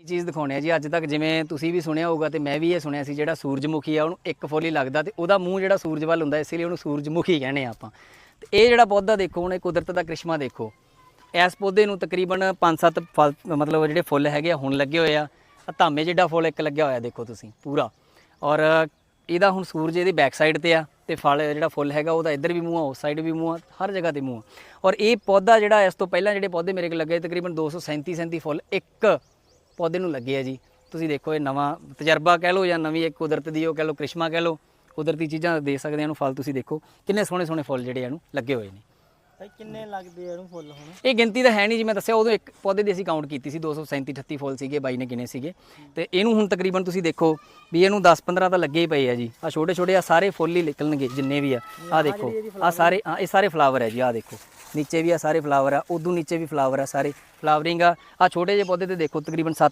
ਇਹ ਚੀਜ਼ ਦਿਖਾਉਣੇ ਆ ਜੀ? ਅੱਜ ਤੱਕ ਜਿਵੇਂ ਤੁਸੀਂ ਵੀ ਸੁਣਿਆ ਹੋਊਗਾ ਤੇ ਮੈਂ ਵੀ ਇਹ ਸੁਣਿਆ ਸੀ, ਜਿਹੜਾ ਸੂਰਜਮੁਖੀ ਆ, ਉਹਨੂੰ ਇੱਕ ਫੁੱਲ ਹੀ ਲੱਗਦਾ ਤੇ ਉਹਦਾ ਮੂੰਹ ਜਿਹੜਾ ਸੂਰਜ ਵੱਲ ਹੁੰਦਾ, ਇਸ ਲਈ ਉਹਨੂੰ ਸੂਰਜਮੁਖੀ ਕਹਿੰਦੇ ਆ ਆਪਾਂ। ਤੇ ਇਹ ਜਿਹੜਾ ਪੌਦਾ ਦੇਖੋ, ਹੁਣ ਇਹ ਕੁਦਰਤ ਦਾ ਕ੍ਰਿਸ਼ਮਾ ਦੇਖੋ। ਇਸ ਪੌਦੇ ਨੂੰ ਤਕਰੀਬਨ 5-7 ਫਲ, ਮਤਲਬ ਜਿਹੜੇ ਫੁੱਲ ਹੈਗੇ ਆ, ਹੁਣ ਲੱਗੇ ਹੋਏ ਆ। ਧਾਮੇ ਜਿੱਡਾ ਫੁੱਲ ਇੱਕ ਲੱਗਿਆ ਹੋਇਆ ਦੇਖੋ ਤੁਸੀਂ, ਪੂਰਾ। ਔਰ ਇਹਦਾ ਹੁਣ ਸੂਰਜ ਇਹਦੀ ਬੈਕ ਸਾਈਡ ਤੇ ਆ ਤੇ ਫਲ ਜਿਹੜਾ ਫੁੱਲ ਹੈਗਾ, ਉਹਦਾ ਇੱਧਰ ਵੀ ਮੂੰਹ ਆ, ਉਸ ਸਾਈਡ ਵੀ ਮੂੰਹ ਆ, ਹਰ ਜਗ੍ਹਾ ਤੇ ਮੂੰਹ ਆ। ਔਰ ਇਹ ਪੌਦਾ ਜਿਹੜਾ ਇਸ ਤੋਂ ਪਹਿਲਾਂ ਜਿਹੜੇ ਪੌਦੇ ਮੇਰੇ ਕੋਲ ਲੱਗੇ, ਤਕਰੀਬਨ 237 37 ਫੁੱਲ ਇੱਕ ਪੌਦੇ ਨੂੰ ਲੱਗੇ ਆ ਜੀ। ਤੁਸੀਂ ਦੇਖੋ ਇਹ ਨਵਾਂ ਤਜਰਬਾ ਕਹਿ ਲਓ ਜਾਂ ਨਵੀਂ ਇੱਕ ਕੁਦਰਤ ਦੀ ਉਹ ਕਹਿ ਲਓ ਕ੍ਰਿਸ਼ਮਾ ਕਹਿ ਲਓ ਕੁਦਰਤੀ ਚੀਜ਼ਾਂ ਦੇ ਸਕਦੇ ਆ ਇਹਨੂੰ ਫਲ ਤੁਸੀਂ ਦੇਖੋ। ਕਿੰਨੇ ਸੋਹਣੇ ਸੋਹਣੇ ਫੁੱਲ ਜਿਹੜੇ ਇਹਨੂੰ ਲੱਗੇ ਹੋਏ ਨੇ। ਭਾਈ ਕਿੰਨੇ ਲੱਗਦੇ ਆ ਇਹਨੂੰ ਫੁੱਲ ਹੁਣ? ਇਹ ਗਿਣਤੀ ਤਾਂ ਹੈ ਨਹੀਂ ਜੀ ਮੈਂ ਦੱਸਿਆ ਉਦੋਂ ਇੱਕ ਪੌਦੇ ਦੀ ਅਸੀਂ ਕਾਊਂਟ ਕੀਤੀ ਸੀ 237 38 ਫੁੱਲ ਸੀਗੇ ਬਾਈ ਨੇ ਗਿਣੇ ਸੀਗੇ। ਤੇ ਇਹਨੂੰ ਹੁਣ ਤਕਰੀਬਨ ਤੁਸੀਂ ਦੇਖੋ ਵੀ ਇਹਨੂੰ 10 15 ਤਾਂ ਲੱਗੇ ਹੀ ਪਏ ਆ ਜੀ। ਆ ਛੋਟੇ ਛੋਟੇ ਆ ਸਾਰੇ ਫੁੱਲ ਹੀ ਨਿਕਲਣਗੇ ਜਿੰਨੇ ਵੀ ਆ। ਆ ਦੇਖੋ ਆ ਸਾਰੇ ਆ ਇਹ ਸਾਰੇ ਫਲਾਵਰ ਹੈ ਜੀ ਆ ਦੇਖੋ। ਨੀਚੇ ਵੀ ਆ ਸਾਰੇ ਫਲਾਵਰ ਆ, ਉਦੋਂ ਨੀਚੇ ਵੀ ਫਲਾਵਰ ਆ ਸਾਰੇ। ਫਲਾਵਰਿੰਗ ਆ ਆ ਛੋਟੇ ਜਿਹੇ ਪੌਦੇ ਤੇ ਦੇਖੋ, ਤਕਰੀਬਨ 7-8